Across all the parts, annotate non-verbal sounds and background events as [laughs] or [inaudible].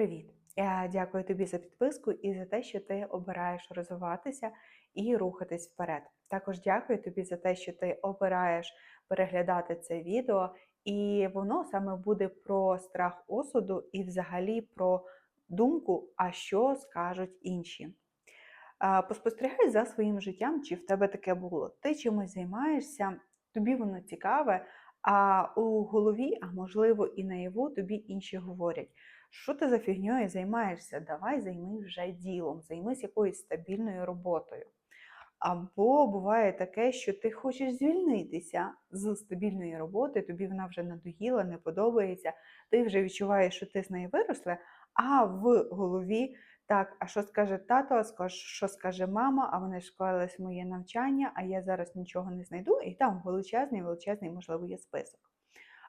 Привіт! Я дякую тобі за підписку і за те, що ти обираєш розвиватися і рухатись вперед. Також дякую тобі за те, що ти обираєш переглядати це відео, і воно саме буде про страх осуду і взагалі про думку, а що скажуть інші. Поспостерігай за своїм життям, чи в тебе таке було. Ти чимось займаєшся, тобі воно цікаве, а у голові, а можливо і наяву, тобі інші говорять. Що ти за фігньою займаєшся? Давай займись вже ділом, займись якоюсь стабільною роботою. Або буває таке, що ти хочеш звільнитися з стабільної роботи, тобі вона вже надоїла, не подобається, ти вже відчуваєш, що ти з неї виросла, а в голові так, а що скаже тато, а що скаже мама, а вони ж в моє навчання, а я зараз нічого не знайду, і там величезний, величезний, можливо, є список.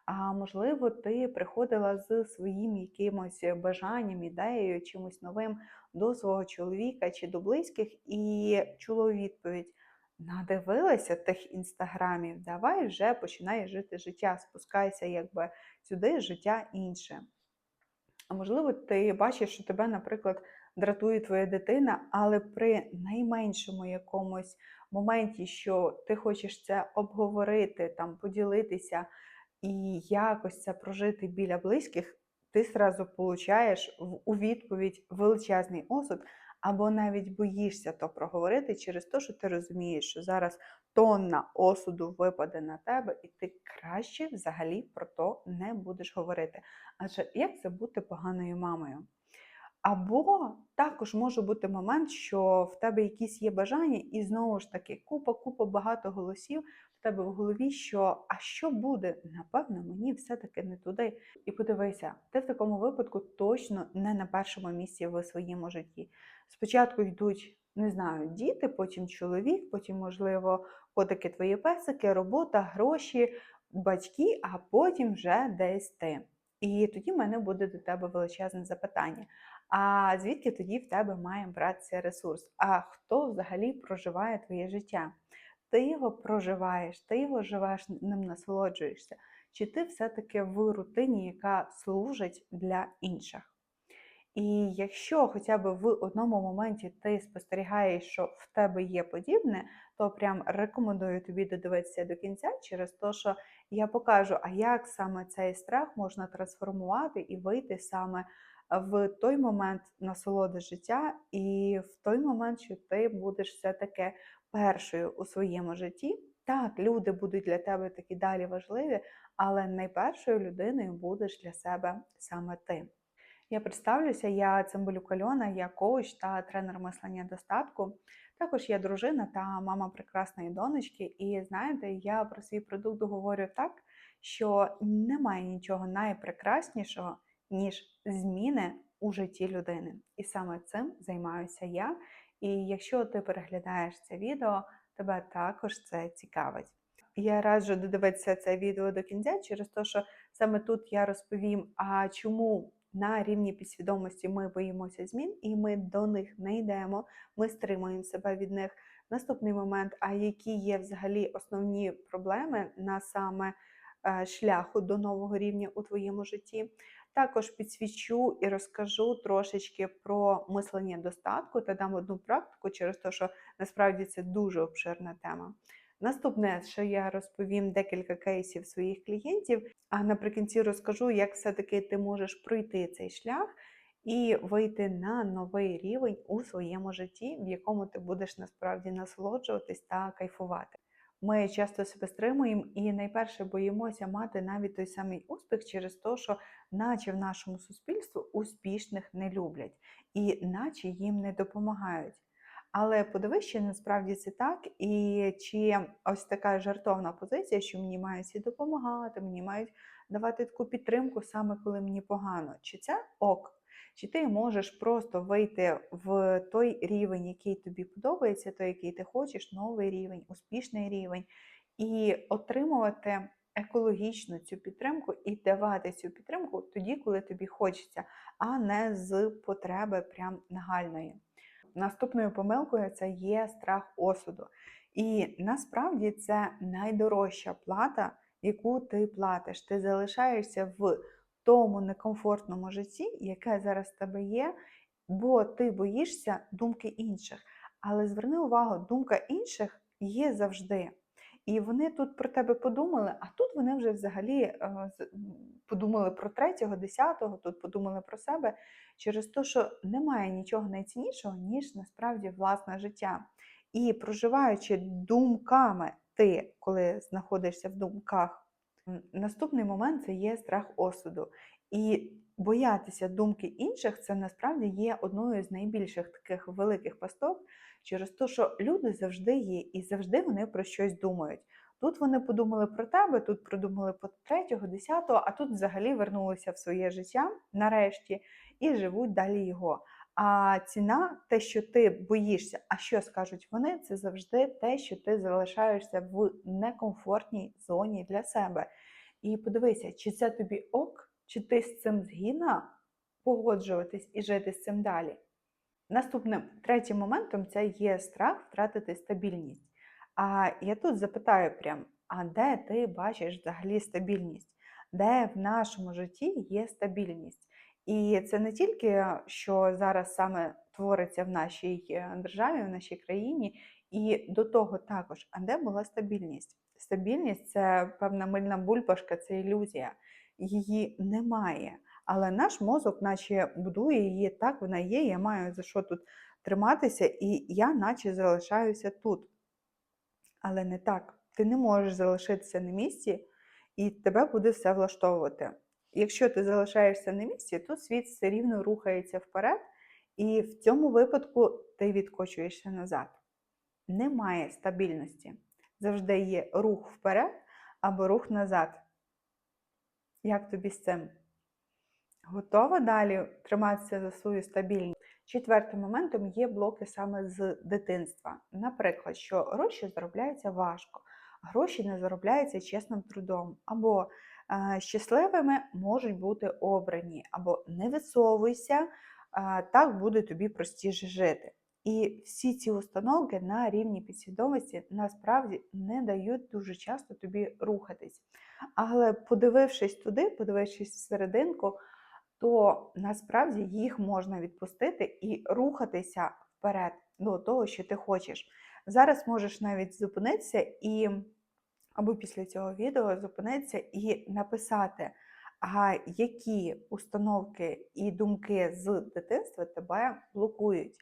А можливо, ти приходила з своїм якимось бажанням, ідеєю, чимось новим до свого чоловіка чи до близьких, і чула відповідь: надивилася тих інстаграмів, давай вже починай жити життя, спускайся якби сюди, життя інше. А можливо, ти бачиш, що тебе, наприклад, дратує твоя дитина, але при найменшому якомусь моменті, що ти хочеш це обговорити, там, поділитися і якось це прожити біля близьких, ти зразу получаєш у відповідь величезний осуд, або навіть боїшся то проговорити через те, що ти розумієш, що зараз тонна осуду випаде на тебе, і ти краще взагалі про то не будеш говорити. Адже як це бути поганою мамою? Або також може бути момент, що в тебе якісь є бажання, і знову ж таки купа-купа багато голосів в тебе в голові, що а що буде? Напевно, мені все-таки не туди. І подивися, ти в такому випадку точно не на першому місці в своєму житті. Спочатку йдуть, не знаю, діти, потім чоловік, потім, можливо, котики твої песики, робота, гроші, батьки, а потім вже десь ти. І тоді в мене буде до тебе величезне запитання. А звідки тоді в тебе має братися ресурс? А хто взагалі проживає твоє життя? Ти його проживаєш, ти його живеш, ним насолоджуєшся, чи ти все-таки в рутині, яка служить для інших? І якщо хоча б в одному моменті ти спостерігаєш, що в тебе є подібне, то прям рекомендую тобі додивитися до кінця через те, що я покажу, а як саме цей страх можна трансформувати і вийти саме в той момент насолоди життя, і в той момент, що ти будеш все-таки першою у своєму житті. Так, люди будуть для тебе такі далі важливі, але найпершою людиною будеш для себе саме ти. Я представлюся, я Цимбалюк Альона, я коуч та тренер мислення достатку. Також я дружина та мама прекрасної донечки. І знаєте, я про свій продукт говорю так, що немає нічого найпрекраснішого, ніж зміни у житті людини. І саме цим займаюся я. І якщо ти переглядаєш це відео, тебе також це цікавить. Я раджу додивитися це відео до кінця, через те, що саме тут я розповім, а чому на рівні підсвідомості ми боїмося змін, і ми до них не йдемо, ми стримуємо себе від них. Наступний момент, а які є взагалі основні проблеми на саме е, шляху до нового рівня у твоєму житті. Також підсвічу і розкажу трошечки про мислення достатку та дам одну практику через те, що насправді це дуже обширна тема. Наступне, що я розповім декілька кейсів своїх клієнтів, а наприкінці розкажу, як все-таки ти можеш пройти цей шлях і вийти на новий рівень у своєму житті, в якому ти будеш насправді насолоджуватись та кайфувати. Ми часто себе стримуємо і найперше боїмося мати навіть той самий успіх через те, що наче в нашому суспільстві успішних не люблять, і наче їм не допомагають. Але подивись, чи насправді це так, і чи ось така жартовна позиція, що мені мають всі допомагати, мені мають давати таку підтримку саме коли мені погано. Чи це ок? Чи ти можеш просто вийти в той рівень, який тобі подобається, той, який ти хочеш, новий рівень, успішний рівень, і отримувати екологічну цю підтримку і давати цю підтримку тоді, коли тобі хочеться, а не з потреби прям нагальної. Наступною помилкою це є страх осуду. І насправді це найдорожча плата, яку ти платиш. Ти залишаєшся в тому некомфортному житті, яке зараз в тебе є, бо ти боїшся думки інших. Але зверни увагу, думка інших є завжди. І вони тут про тебе подумали, а тут вони вже взагалі е, подумали про третього, десятого, тут подумали про себе через те, що немає нічого найціннішого, ніж насправді власне життя. І проживаючи думками, ти, коли знаходишся в думках, наступний момент це є страх осуду. І боятися думки інших це насправді є одною з найбільших таких великих пасток, через те, що люди завжди є, і завжди вони про щось думають. Тут вони подумали про тебе, тут продумали про третього, десятого, а тут взагалі вернулися в своє життя нарешті і живуть далі його. А ціна, те, що ти боїшся, а що скажуть вони, це завжди те, що ти залишаєшся в некомфортній зоні для себе. І подивися, чи це тобі ок, чи ти з цим згідна погоджуватись і жити з цим далі. Наступним третім моментом це є страх втратити стабільність. А я тут запитаю прям: а де ти бачиш взагалі стабільність? Де в нашому житті є стабільність? І це не тільки що зараз саме твориться в нашій е, державі, в нашій країні, і до того також, а де була стабільність? Стабільність це певна мильна бульбашка, це ілюзія. Її немає. Але наш мозок, наче будує її, так вона є, я маю за що тут триматися, і я наче залишаюся тут. Але не так. Ти не можеш залишитися на місці, і тебе буде все влаштовувати. Якщо ти залишаєшся на місці, то світ все рівно рухається вперед, і в цьому випадку ти відкочуєшся назад. Немає стабільності. Завжди є рух вперед або рух назад. Як тобі з цим? Готова далі триматися за свою стабільність? Четвертим моментом є блоки саме з дитинства. Наприклад, що гроші заробляються важко, гроші не заробляються чесним трудом, або е, щасливими можуть бути обрані, або не висовуйся, е, так буде тобі простіше жити. І всі ці установки на рівні підсвідомості насправді не дають дуже часто тобі рухатись. Але подивившись туди, подивившись всерединку, то насправді їх можна відпустити і рухатися вперед до того, що ти хочеш. Зараз можеш навіть зупинитися і або після цього відео зупинитися і написати, а які установки і думки з дитинства тебе блокують.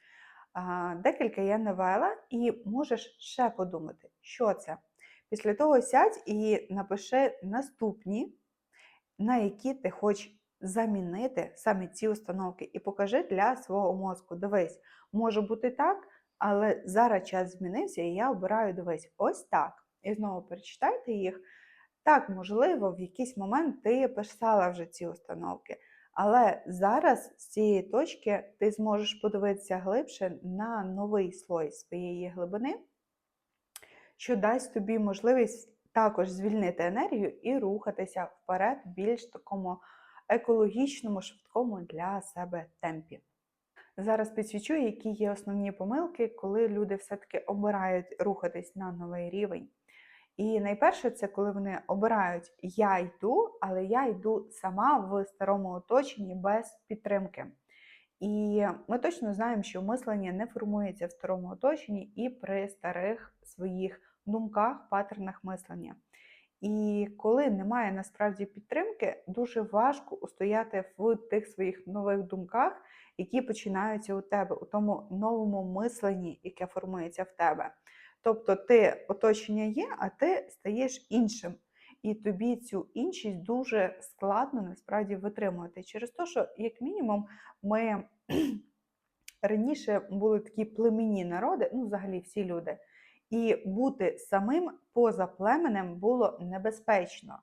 Декілька я навела, і можеш ще подумати, що це. Після того сядь і напиши наступні, на які ти хочеш замінити саме ці установки, і покажи для свого мозку. Дивись, може бути так, але зараз час змінився, і я обираю дивись, ось так. І знову перечитайте їх. Так, можливо, в якийсь момент ти писала вже ці установки. Але зараз з цієї точки ти зможеш подивитися глибше на новий слой своєї глибини, що дасть тобі можливість також звільнити енергію і рухатися вперед в більш такому екологічному, швидкому для себе темпі. Зараз підсвічу, які є основні помилки, коли люди все-таки обирають рухатись на новий рівень. І найперше, це коли вони обирають я йду, але я йду сама в старому оточенні без підтримки. І ми точно знаємо, що мислення не формується в старому оточенні і при старих своїх думках, паттернах мислення. І коли немає насправді підтримки, дуже важко устояти в тих своїх нових думках, які починаються у тебе, у тому новому мисленні, яке формується в тебе. Тобто ти оточення є, а ти стаєш іншим. І тобі цю іншість дуже складно насправді витримувати. Через те, що, як мінімум, ми [clears throat] раніше були такі племінні народи, ну, взагалі всі люди. І бути самим поза племенем було небезпечно.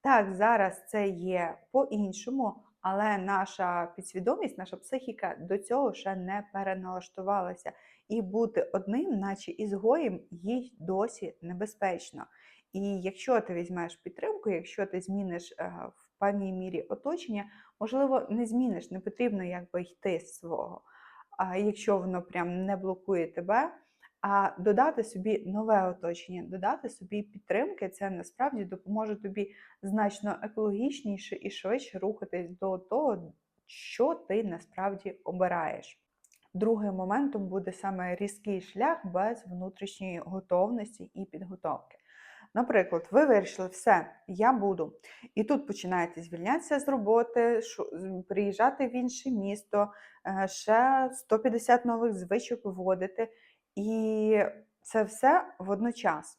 Так, зараз це є по-іншому, але наша підсвідомість, наша психіка до цього ще не переналаштувалася. І бути одним, наче ізгоєм, їй досі небезпечно. І якщо ти візьмеш підтримку, якщо ти зміниш е, в певній мірі оточення, можливо, не зміниш, не потрібно якби йти з свого. Якщо воно прям не блокує тебе, А додати собі нове оточення, додати собі підтримки, це насправді допоможе тобі значно екологічніше і швидше рухатись до того, що ти насправді обираєш. Другим моментом буде саме різкий шлях без внутрішньої готовності і підготовки. Наприклад, ви вирішили, все, я буду. І тут починаєте звільнятися з роботи, приїжджати в інше місто, е, ще 150 нових звичок вводити. І це все водночас.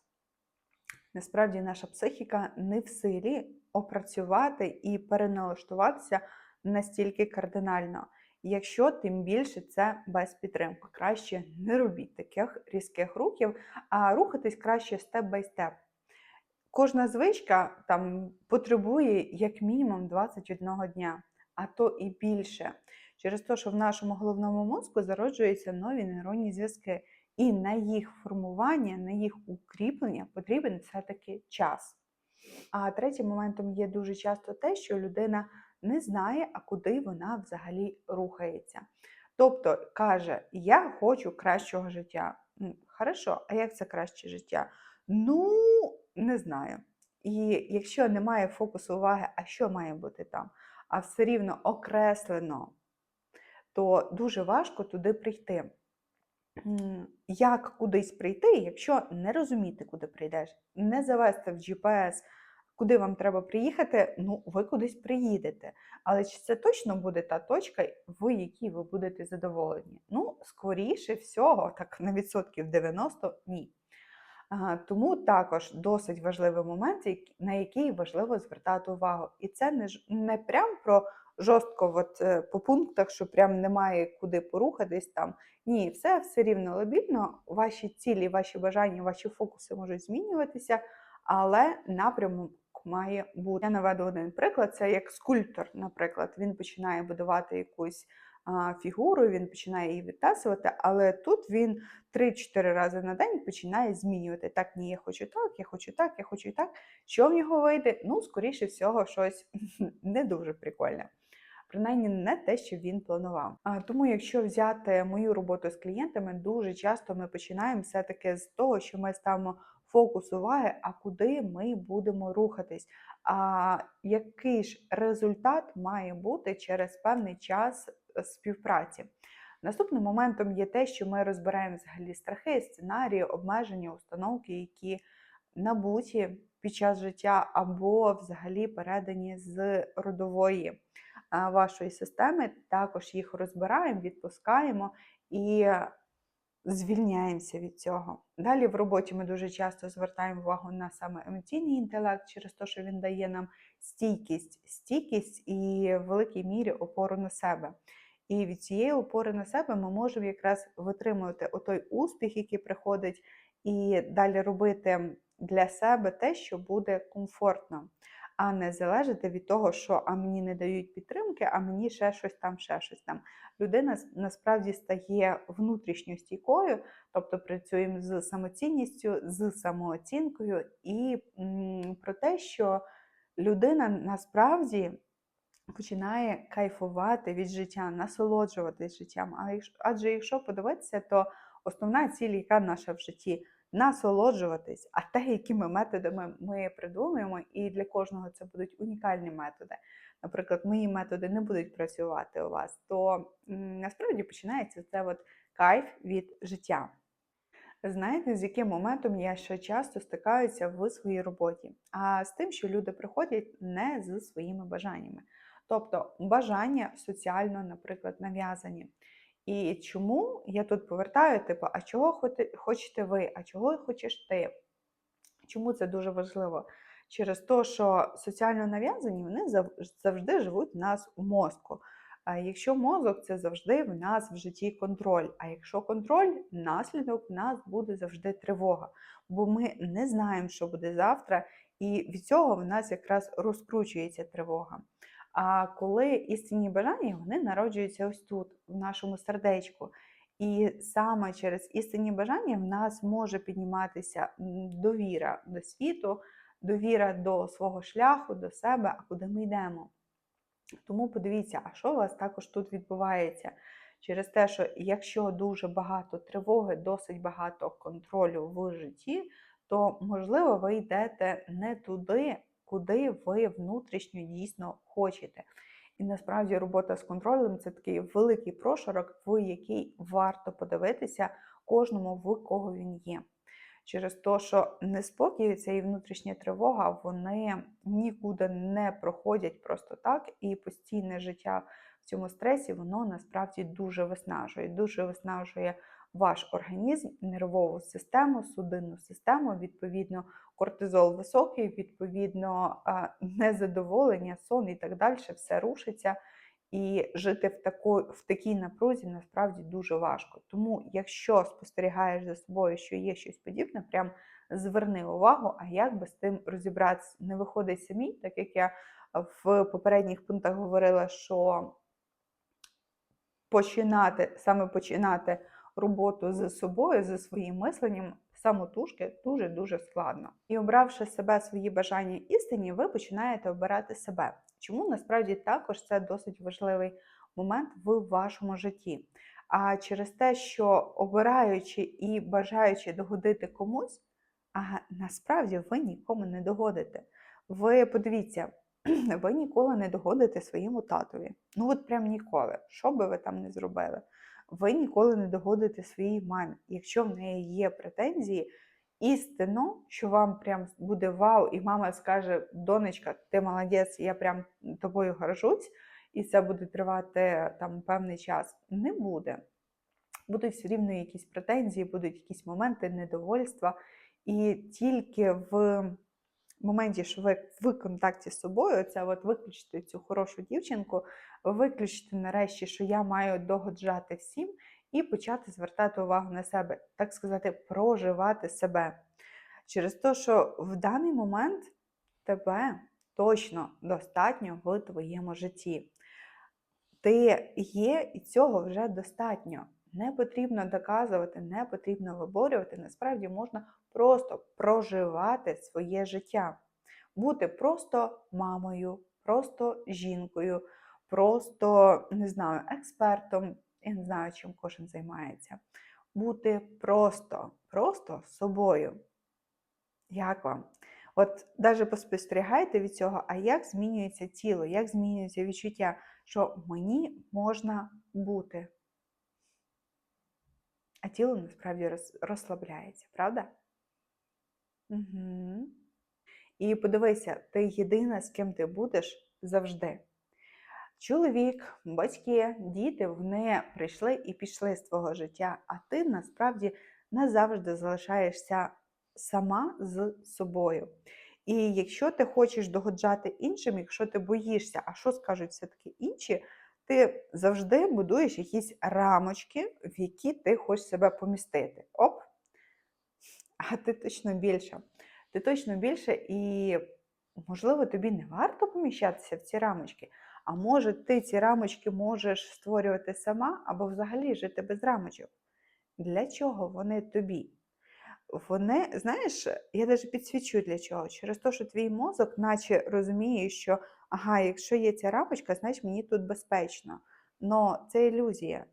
Насправді, наша психіка не в силі опрацювати і переналаштуватися настільки кардинально. Якщо тим більше це без підтримки. Краще не робіть таких різких рухів, а рухатись краще степ бай степ. Кожна звичка там потребує як мінімум 21 дня, а то і більше. Через те, що в нашому головному мозку зароджуються нові нейронні зв'язки, і на їх формування, на їх укріплення потрібен все-таки час. А третім моментом є дуже часто те, що людина не знає, а куди вона взагалі рухається. Тобто каже, я хочу кращого життя. Хорошо, а як це краще життя? Ну, не знаю. І якщо немає фокусу уваги, а що має бути там, а все рівно окреслено, то дуже важко туди прийти. Як кудись прийти, якщо не розуміти, куди прийдеш, не завести в GPS, куди вам треба приїхати, ну, ви кудись приїдете. Але чи це точно буде та точка, в якій ви будете задоволені? Ну, скоріше всього, так на відсотків 90 ні. Тому також досить важливий момент, на який важливо звертати увагу. І це не не прям про жорстко от, е, по пунктах, що прям немає куди порухатись там. Ні, все все рівно лобільно. Ваші цілі, ваші бажання, ваші фокуси можуть змінюватися, але напрямок має бути. Я наведу один приклад: це як скульптор, наприклад, він починає будувати якусь фігуру, він починає її відтасувати, але тут він 3-4 рази на день починає змінювати. Так, ні, я хочу так, я хочу так, я хочу так. Що в нього вийде? Ну, скоріше всього, щось [laughs] не дуже прикольне. Принаймні не те, що він планував. А, Тому, якщо взяти мою роботу з клієнтами, дуже часто ми починаємо все-таки з того, що ми ставимо фокус уваги, а куди ми будемо рухатись. А який ж результат має бути через певний час співпраці. Наступним моментом є те, що ми розбираємо взагалі страхи, сценарії, обмеження, установки, які набуті під час життя або взагалі передані з родової вашої системи. Також їх розбираємо, відпускаємо і звільняємося від цього. Далі в роботі ми дуже часто звертаємо увагу на саме емоційний інтелект, через те, що він дає нам стійкість, стійкість і в великій мірі опору на себе. І від цієї опори на себе ми можемо якраз витримувати отой успіх, який приходить, і далі робити для себе те, що буде комфортно, а не залежати від того, що а мені не дають підтримки, а мені ще щось там, ще щось там. Людина насправді стає внутрішньо стійкою, тобто працюємо з самоцінністю, з самооцінкою, і про те, що людина насправді починає кайфувати від життя, насолоджуватись життям. Адже якщо подивитися, то основна ціль, яка наша в житті насолоджуватись, а те, якими методами ми придумаємо, і для кожного це будуть унікальні методи. Наприклад, мої методи не будуть працювати у вас, то насправді починається це от кайф від життя. Знаєте, з яким моментом я ще часто стикаюся в своїй роботі? А з тим, що люди приходять не з своїми бажаннями. Тобто бажання соціально, наприклад, нав'язані. І чому я тут повертаю, типу, а чого хочете ви, а чого хочеш ти? Чому це дуже важливо? Через те, що соціально нав'язані, вони завжди живуть в нас у мозку. А якщо мозок, це завжди в нас в житті контроль. А якщо контроль, наслідок в нас буде завжди тривога. Бо ми не знаємо, що буде завтра, і від цього в нас якраз розкручується тривога. А коли істинні бажання вони народжуються ось тут, в нашому сердечку. І саме через істинні бажання в нас може підніматися довіра до світу, довіра до свого шляху, до себе, а куди ми йдемо. Тому подивіться, а що у вас також тут відбувається? через те, що якщо дуже багато тривоги, досить багато контролю в житті, то можливо ви йдете не туди, куди ви внутрішньо дійсно хочете. І насправді робота з контролем це такий великий прошарок, в який варто подивитися кожному, в кого він є. Через те, що неспокій і внутрішня тривога, вони нікуди не проходять просто так, і постійне життя в цьому стресі, воно насправді дуже виснажує. Дуже виснажує ваш організм, нервову систему, судинну систему, відповідно, кортизол високий, відповідно, [laughs] незадоволення, сон і так далі, все рушиться. І жити в тако, в такій напрузі насправді дуже важко. Тому, якщо спостерігаєш за собою, що є щось подібне, прям зверни увагу, а як би з тим розібратися, не виходить самі, так як я в попередніх пунктах говорила, що починати, саме починати роботу з собою, зі своїм мисленням, самотужки дуже-дуже складно. І обравши себе свої бажання істині, ви починаєте обирати себе. Чому насправді також це досить важливий момент в вашому житті? А через те, що обираючи і бажаючи догодити комусь, а насправді ви нікому не догодите. Ви подивіться, [clears throat] ви ніколи не догодите своєму татові. Ну, от прям ніколи. Що би ви там не зробили? Ви ніколи не догодите своїй мамі. Якщо в неї є претензії, істинно, що вам прям буде вау, і мама скаже: донечка, ти молодець, я прям тобою горжусь, і це буде тривати там певний час, не буде. Будуть все рівно якісь претензії, будуть якісь моменти недовольства. І тільки в моменті, що ви в контакті з собою, це от виключити цю хорошу дівчинку, виключити нарешті, що я маю догоджати всім, і почати звертати увагу на себе, так сказати, проживати себе. Через те, що в даний момент тебе точно достатньо в твоєму житті. Ти є, і цього вже достатньо. Не потрібно доказувати, не потрібно виборювати. Насправді можна просто проживати своє життя, бути просто мамою, просто жінкою, просто не знаю, експертом. Я не знаю, чим кожен займається. Бути просто, просто собою. Як вам? От навіть поспостерігайте від цього, а як змінюється тіло, як змінюється відчуття, що мені можна бути. А тіло насправді розслабляється, правда? І подивися, ти єдина, з ким ти будеш завжди. Чоловік, батьки, діти вони прийшли і пішли з твого життя, а ти насправді назавжди залишаєшся сама з собою. І якщо ти хочеш догоджати іншим, якщо ти боїшся, а що скажуть все-таки інші, ти завжди будуєш якісь рамочки, в які ти хочеш себе помістити. Оп! А ти точно більше. Ти точно більше, і, можливо, тобі не варто поміщатися в ці рамочки. А може, ти ці рамочки можеш створювати сама або взагалі жити без рамочок. Для чого вони тобі? Вони, знаєш, я навіть підсвічу для чого. Через те, що твій мозок, наче розуміє, що ага, якщо є ця рамочка, значить мені тут безпечно. Но це ілюзія.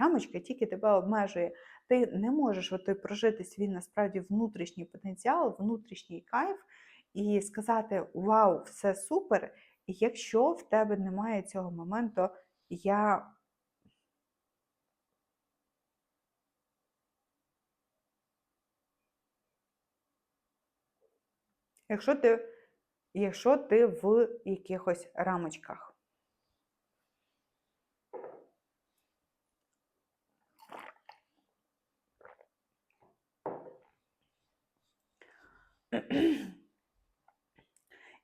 Рамочка тільки тебе обмежує. Ти не можеш отой прожити свій насправді внутрішній потенціал, внутрішній кайф і сказати Вау, все супер! Якщо в тебе немає цього моменту, я Якщо ти якщо ти в якихось рамочках.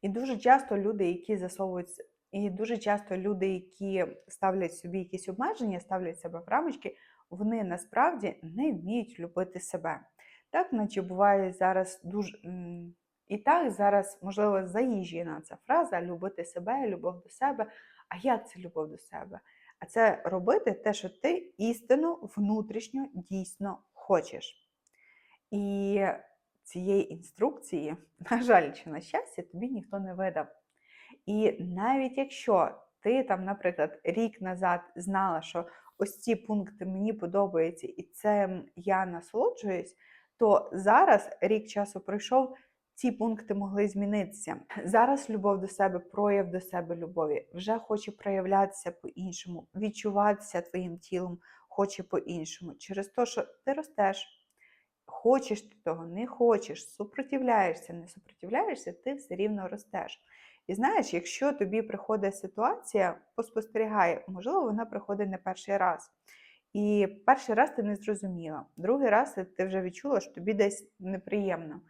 І дуже часто люди, які засовуються, і дуже часто люди, які ставлять собі якісь обмеження, ставлять себе в рамочки, вони насправді не вміють любити себе. Так, наче буває зараз дуже. І так, зараз, можливо, заїжджена ця фраза любити себе, любов до себе. А як це любов до себе? А це робити те, що ти істинно внутрішньо дійсно хочеш. І цієї інструкції, [laughs] на жаль, чи на щастя, тобі ніхто не видав. І навіть якщо ти там, наприклад, рік назад знала, що ось ці пункти мені подобаються, і цим я насолоджуюсь, то зараз рік часу пройшов. Ці пункти могли змінитися. Зараз любов до себе, прояв до себе любові, вже хоче проявлятися по-іншому, відчуватися твоїм тілом хоче по-іншому. Через те, що ти ростеш, хочеш ти того, не хочеш, супротивляєшся, не супротивляєшся, ти все рівно ростеш. І знаєш, якщо тобі приходить ситуація, поспостерігай, можливо, вона приходить не перший раз. І перший раз ти не зрозуміла, другий раз ти вже відчула, що тобі десь неприємно.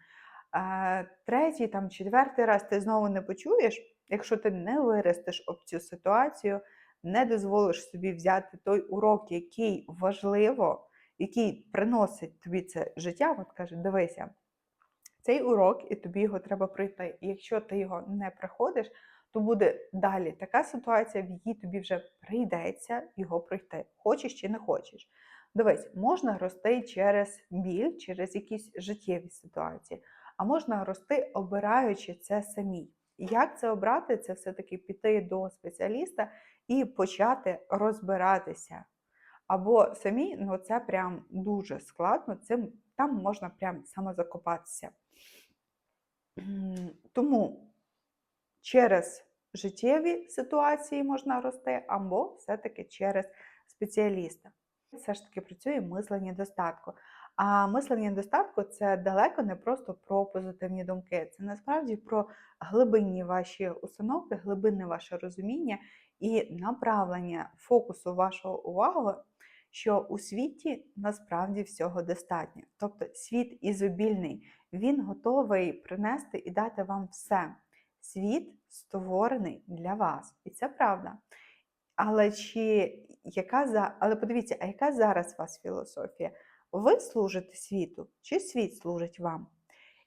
А третій, там, четвертий раз ти знову не почуєш, якщо ти не виростеш об цю ситуацію, не дозволиш собі взяти той урок, який важливо, який приносить тобі це життя, от каже, дивися, цей урок, і тобі його треба пройти. І якщо ти його не приходиш, то буде далі така ситуація, в якій тобі вже прийдеться його пройти, хочеш чи не хочеш. Дивись, можна рости через біль, через якісь життєві ситуації, а можна рости, обираючи це самі. Як це обрати? Це все-таки піти до спеціаліста і почати розбиратися. Або самі, ну це прям дуже складно, цим там можна прям самозакопатися. Тому через життєві ситуації можна рости, або все-таки через спеціаліста. Все ж таки працює мислення достатку. А мислення достатку це далеко не просто про позитивні думки, це насправді про глибинні ваші установки, глибинне ваше розуміння і направлення фокусу вашого уваги, що у світі насправді всього достатньо. Тобто світ ізобільний, він готовий принести і дати вам все. Світ створений для вас, і це правда. Але чи яка за але подивіться, а яка зараз у вас філософія? Ви служите світу, чи світ служить вам?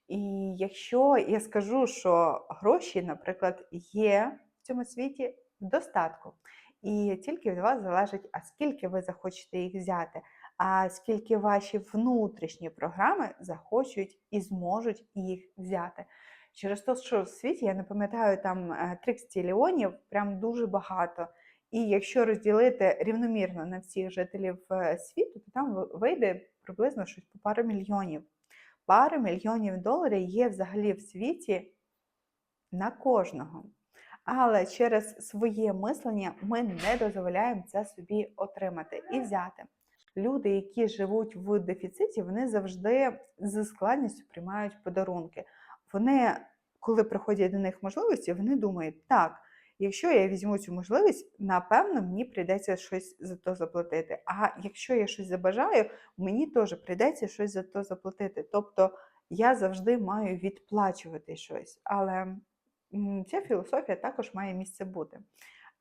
І якщо я скажу, що гроші, наприклад, є в цьому світі в достатку, і тільки від вас залежить, а скільки ви захочете їх взяти, а скільки ваші внутрішні програми захочуть і зможуть їх взяти. Через те, що в світі, я не пам'ятаю, там 30 ліонів, прям дуже багато. І якщо розділити рівномірно на всіх жителів е, світу, то там вийде приблизно щось по пару мільйонів. Пару мільйонів доларів є взагалі в світі на кожного. Але через своє мислення ми не дозволяємо це собі отримати і взяти. Люди, які живуть в дефіциті, вони завжди з складністю приймають подарунки. Вони, коли приходять до них можливості, вони думають, так, якщо я візьму цю можливість, напевно, мені прийдеться щось за то заплатити. А якщо я щось забажаю, мені теж прийдеться щось за то заплатити. Тобто я завжди маю відплачувати щось. Але ця філософія також має місце бути.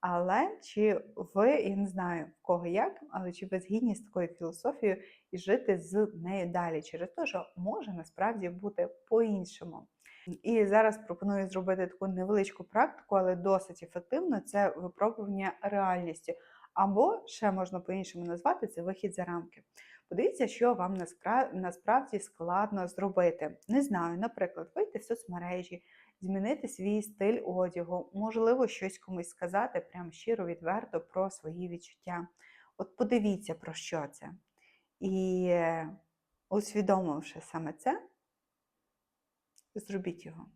Але чи ви, я не знаю в кого як, але чи ви згідні з такою філософією і жити з нею далі, через те, що може насправді бути по-іншому. І зараз пропоную зробити таку невеличку практику, але досить ефективно це випробування реальністю. Або ще можна по-іншому назвати це вихід за рамки. Подивіться, що вам насправді складно зробити. Не знаю, наприклад, вийти в соцмережі, змінити свій стиль одягу, можливо, щось комусь сказати, прям щиро, відверто про свої відчуття. От подивіться, про що це. І е, усвідомивши саме це, зробіть його.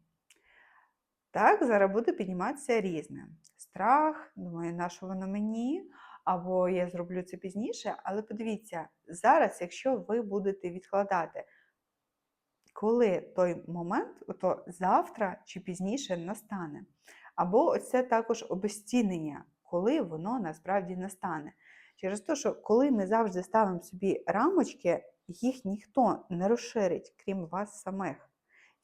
Так, зараз буде підніматися різне. Страх, думаю, на що воно мені, або я зроблю це пізніше, але подивіться, зараз, якщо ви будете відкладати, коли той момент, то завтра чи пізніше настане. Або це також обезцінення, коли воно насправді настане. Через те, що коли ми завжди ставимо собі рамочки, їх ніхто не розширить, крім вас самих.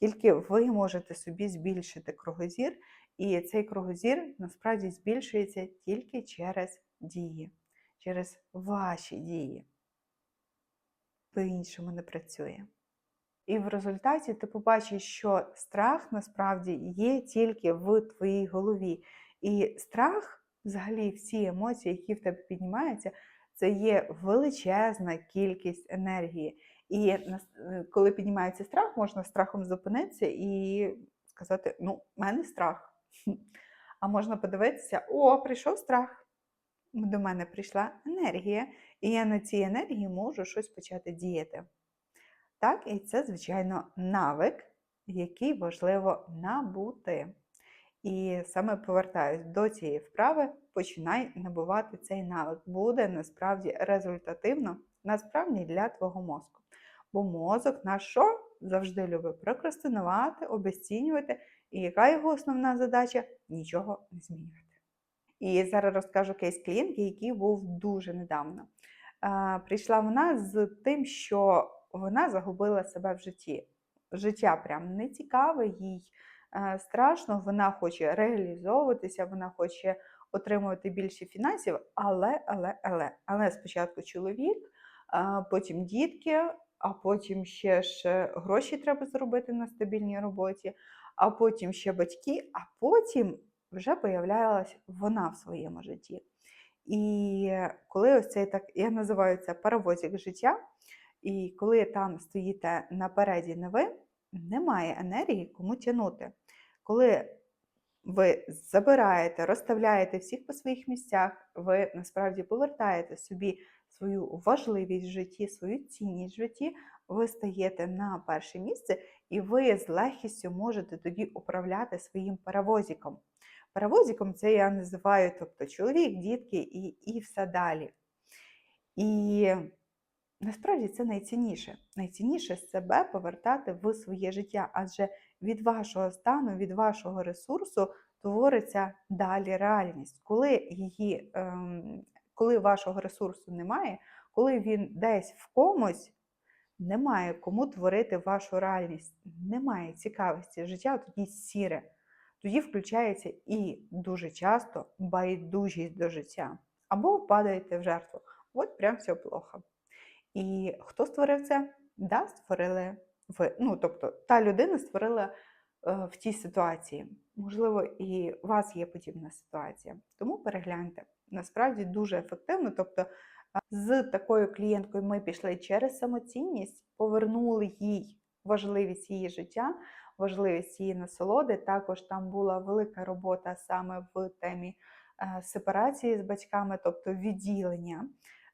Тільки ви можете собі збільшити кругозір, і цей кругозір насправді збільшується тільки через дії, через ваші дії. По-іншому не працює. І в результаті ти побачиш, що страх насправді є тільки в твоїй голові. І страх, взагалі, всі емоції, які в тебе піднімаються, це є величезна кількість енергії. І е, коли піднімається страх, можна страхом зупинитися і сказати: ну, в мене страх. [laughs] А можна подивитися, о, прийшов страх. до мене прийшла енергія, і я на цій енергії можу щось почати діяти. Так, і це, звичайно, навик, який важливо набути. І саме повертаюсь до цієї вправи, починай набувати цей навик. Буде насправді результативно, насправді для твого мозку. Бо мозок наш що? завжди любить прокрастинувати, обесцінювати. І яка його основна задача? Нічого не змінювати. І зараз розкажу кейс клієнтки, який був дуже недавно. Прийшла вона з тим, що вона загубила себе в житті. Життя прям не цікаве їй. Е, страшно, вона хоче реалізовуватися, вона хоче отримувати більше фінансів, але, але, але, але спочатку чоловік, потім дітки, а потім ще ж гроші треба зробити на стабільній роботі, а потім ще батьки, а потім вже появлялась вона в своєму житті. І коли ось цей так, я називаю це паровозик життя, і коли там стоїте напереді не ви, немає енергії кому тягнути. Коли ви забираєте, розставляєте всіх по своїх місцях, ви насправді повертаєте собі свою важливість в житті, свою цінність в житті, ви стаєте на перше місце, і ви з легкістю можете тоді управляти своїм паровозиком. Паровозиком це я називаю тобто чоловік, дітки і, і все далі. І Насправді це найцінніше. Найцінніше себе повертати в своє життя, адже від вашого стану, від вашого ресурсу твориться далі реальність. Коли її, ем, коли вашого ресурсу немає, коли він десь в комусь, немає кому творити вашу реальність, немає цікавості. Життя тоді сіре. Тоді включається і дуже часто байдужість до життя. Або впадаєте в жертву. От прям все плохо. І хто створив це? Да, створили ви. Ну, тобто, та людина створила е, в тій ситуації. Можливо, і у вас є подібна ситуація. Тому перегляньте. Насправді дуже ефективно. Тобто, з такою клієнткою ми пішли через самоцінність, повернули їй важливість її життя, важливість її насолоди. Також там була велика робота саме в темі е, сепарації з батьками, тобто відділення.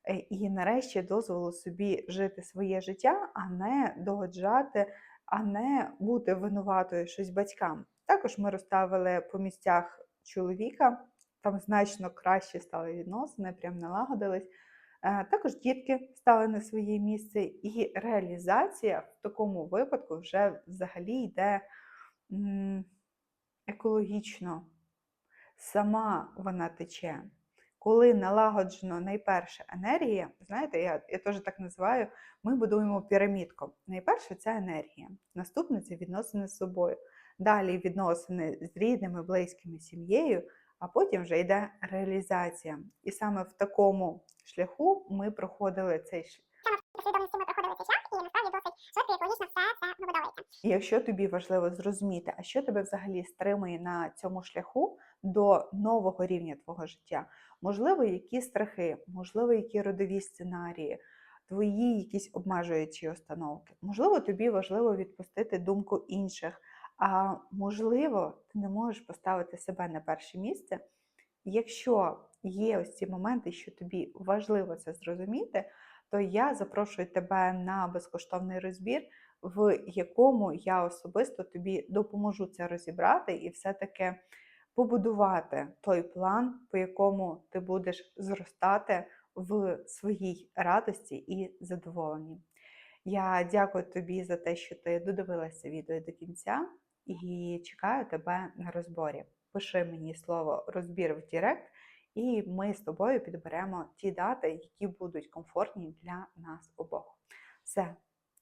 Е, і нарешті дозволу собі жити своє життя, а не догоджати, а не бути винуватою щось батькам. Також ми розставили по місцях чоловіка, там значно краще стали відносини, прям налагодились. Е, також дітки стали на своє місце, і реалізація в такому випадку вже взагалі йде екологічно. Сама вона тече коли налагоджено найперше енергія, знаєте, я я теж так називаю, ми будуємо пірамідку. Найперше це енергія, наступне це відносини з собою. Далі відносини з рідними, близькими сім'єю, а потім вже йде реалізація. І саме в такому шляху ми проходили цей шлях. Саме в проходили цей шлях, і насправді досить швидко і екологічно все це вибудовується. Якщо тобі важливо зрозуміти, а що тебе взагалі стримує на цьому шляху до нового рівня твого життя, можливо, які страхи, можливо, які родові сценарії, твої якісь обмежуючі установки. Можливо, тобі важливо відпустити думку інших, а можливо, ти не можеш поставити себе на перше місце. Якщо є ось ці моменти, що тобі важливо це зрозуміти, то я запрошую тебе на безкоштовний розбір, в якому я особисто тобі допоможу це розібрати і все-таки побудувати той план, по якому ти будеш зростати в своїй радості і задоволенні. Я дякую тобі за те, що ти додивилася відео до кінця, і чекаю тебе на розборі. Пиши мені слово розбір в Директ, і ми з тобою підберемо ті дати, які будуть комфортні для нас обох. Все,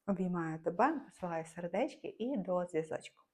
обіймаю тебе, посилаю сердечки і до зв'язочку.